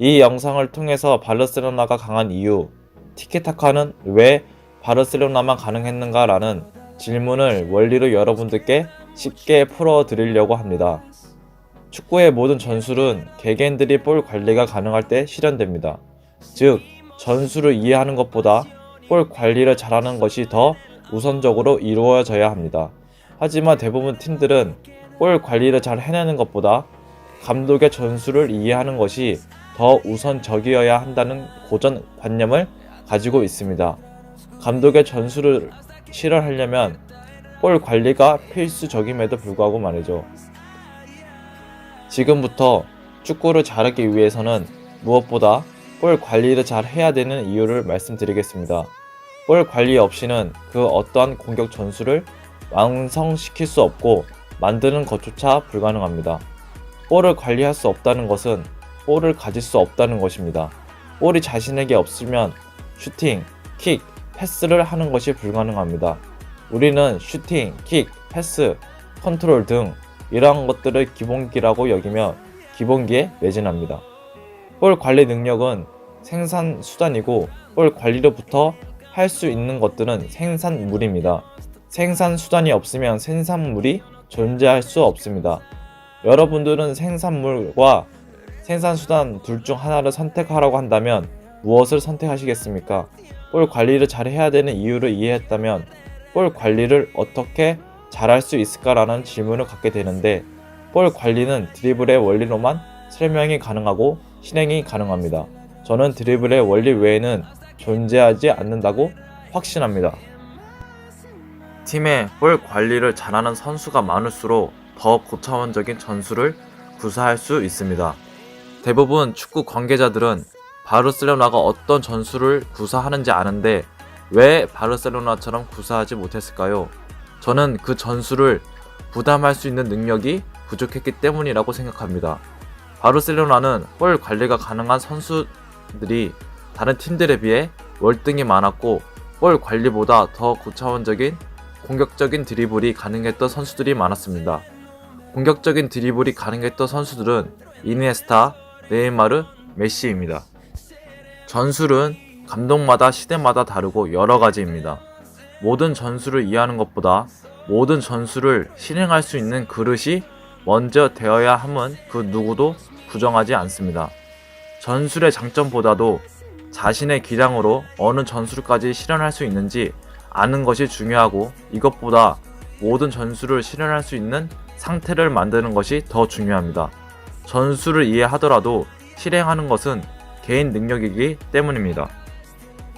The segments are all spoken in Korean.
이 영상을 통해서 바르셀로나가 강한 이유, 티키타카는 왜 바르셀로나만 가능했는가 라는 질문을 원리로 여러분들께 쉽게 풀어드리려고 합니다. 축구의 모든 전술은 개개인들이 볼 관리가 가능할 때 실현됩니다. 즉, 전술을 이해하는 것보다 볼 관리를 잘하는 것이 더 우선적으로 이루어져야 합니다. 하지만 대부분 팀들은 볼 관리를 잘 해내는 것보다 감독의 전술을 이해하는 것이 더 우선적이어야 한다는 고정관념을 가지고 있습니다. 감독의 전술을 실현하려면 볼 관리가 필수적임에도 불구하고 말이죠. 지금부터 축구를 잘하기 위해서는 무엇보다 볼 관리를 잘 해야 되는 이유를 말씀드리겠습니다. 볼 관리 없이는 그 어떠한 공격 전술을 완성시킬 수 없고 만드는 것조차 불가능합니다. 볼을 관리할 수 없다는 것은 볼을 가질 수 없다는 것입니다. 볼이 자신에게 없으면 슈팅, 킥, 패스를 하는 것이 불가능합니다. 우리는 슈팅, 킥, 패스, 컨트롤 등 이러한 것들을 기본기라고 여기며 기본기에 매진합니다. 볼 관리 능력은 생산 수단이고 볼 관리로부터 할 수 있는 것들은 생산물입니다. 생산 수단이 없으면 생산물이 존재할 수 없습니다. 여러분들은 생산물과 생산 수단 둘 중 하나를 선택하라고 한다면 무엇을 선택하시겠습니까? 볼 관리를 잘 해야 되는 이유를 이해했다면 볼 관리를 어떻게 잘할 수 있을까라는 질문을 갖게 되는데 볼 관리는 드리블의 원리로만 설명이 가능하고 실행이 가능합니다. 저는 드리블의 원리 외에는 존재하지 않는다고 확신합니다. 팀에 볼 관리를 잘하는 선수가 많을수록 더 고차원적인 전술을 구사할 수 있습니다. 대부분 축구 관계자들은 바르셀로나가 어떤 전술을 구사하는지 아는데 왜 바르셀로나처럼 구사하지 못했을까요? 저는 그 전술을 부담할 수 있는 능력이 부족했기 때문이라고 생각합니다. 바르셀로나는 볼 관리가 가능한 선수들이 다른 팀들에 비해 월등히 많았고 볼 관리보다 더 고차원적인 공격적인 드리블이 가능했던 선수들이 많았습니다. 공격적인 드리블이 가능했던 선수들은 이니에스타, 네이마르, 메시입니다. 전술은 감독마다 시대마다 다르고 여러 가지입니다. 모든 전술을 이해하는 것보다 모든 전술을 실행할 수 있는 그릇이 먼저 되어야 함은 그 누구도 부정하지 않습니다. 전술의 장점보다도 자신의 기량으로 어느 전술까지 실현할 수 있는지 아는 것이 중요하고 이것보다 모든 전술을 실현할 수 있는 상태를 만드는 것이 더 중요합니다. 전술을 이해하더라도 실행하는 것은 개인 능력이기 때문입니다.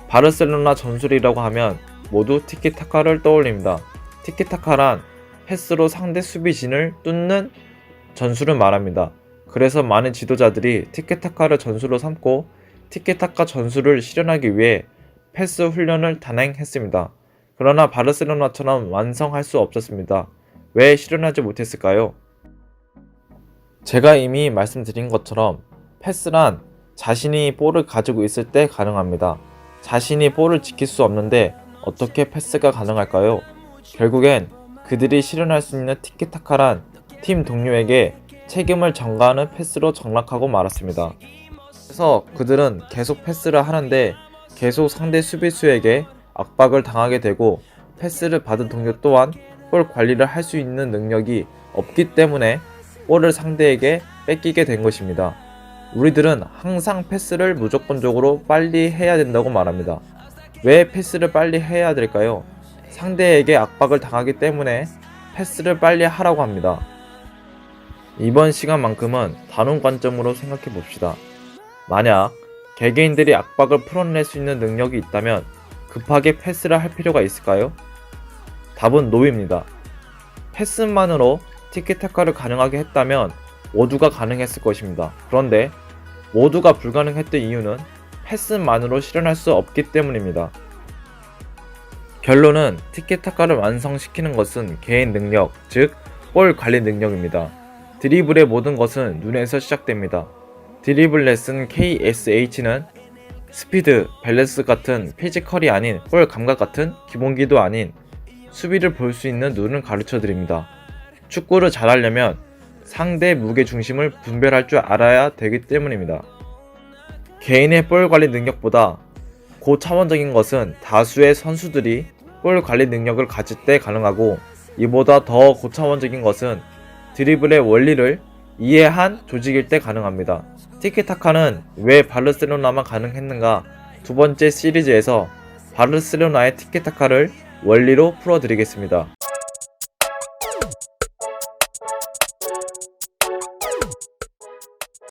바르셀로나 전술이라고 하면 모두 티키타카를 떠올립니다. 티키타카란 패스로 상대 수비진을 뚫는 전술을 말합니다. 그래서 많은 지도자들이 티키타카를 전술로 삼고 티키타카 전술을 실현하기 위해 패스 훈련을 단행했습니다. 그러나 바르셀로나처럼 완성할 수 없었습니다. 왜 실현하지 못했을까요? 제가 이미 말씀드린 것처럼 패스란 자신이 볼을 가지고 있을 때 가능합니다. 자신이 볼을 지킬 수 없는데 어떻게 패스가 가능할까요? 결국엔 그들이 실현할 수 있는 티키타카란 팀 동료에게 책임을 전가하는 패스로 정락하고 말았습니다. 그래서 그들은 계속 패스를 하는데 계속 상대 수비수에게 압박을 당하게 되고 패스를 받은 동료 또한 볼 관리를 할 수 있는 능력이 없기 때문에 볼을 상대에게 뺏기게 된 것입니다. 우리들은 항상 패스를 무조건적으로 빨리 해야 된다고 말합니다. 왜 패스를 빨리 해야 될까요? 상대에게 압박을 당하기 때문에 패스를 빨리 하라고 합니다. 이번 시간만큼은 다른 관점으로 생각해 봅시다. 만약 개개인들이 압박을 풀어낼 수 있는 능력이 있다면 급하게 패스를 할 필요가 있을까요? 답은 노입니다. 패스만으로 티키타카를 가능하게 했다면 모두가 가능했을 것입니다. 그런데 모두가 불가능했던 이유는 패스만으로 실현할 수 없기 때문입니다. 결론은 티키타카를 완성시키는 것은 개인 능력, 즉, 볼 관리 능력입니다. 드리블의 모든 것은 눈에서 시작됩니다. 드리블 레슨 KSH는 스피드, 밸런스 같은 피지컬이 아닌 볼 감각 같은 기본기도 아닌 수비를 볼 수 있는 눈을 가르쳐 드립니다. 축구를 잘하려면 상대 무게 중심을 분별할 줄 알아야 되기 때문입니다. 개인의 볼 관리 능력보다 고차원적인 것은 다수의 선수들이 볼 관리 능력을 가질 때 가능하고 이보다 더 고차원적인 것은 드리블의 원리를 이해한 조직일 때 가능합니다. 티키타카는 왜 바르셀로나만 가능했는가? 두 번째 시리즈에서 바르셀로나의 티키타카를 원리로 풀어드리겠습니다.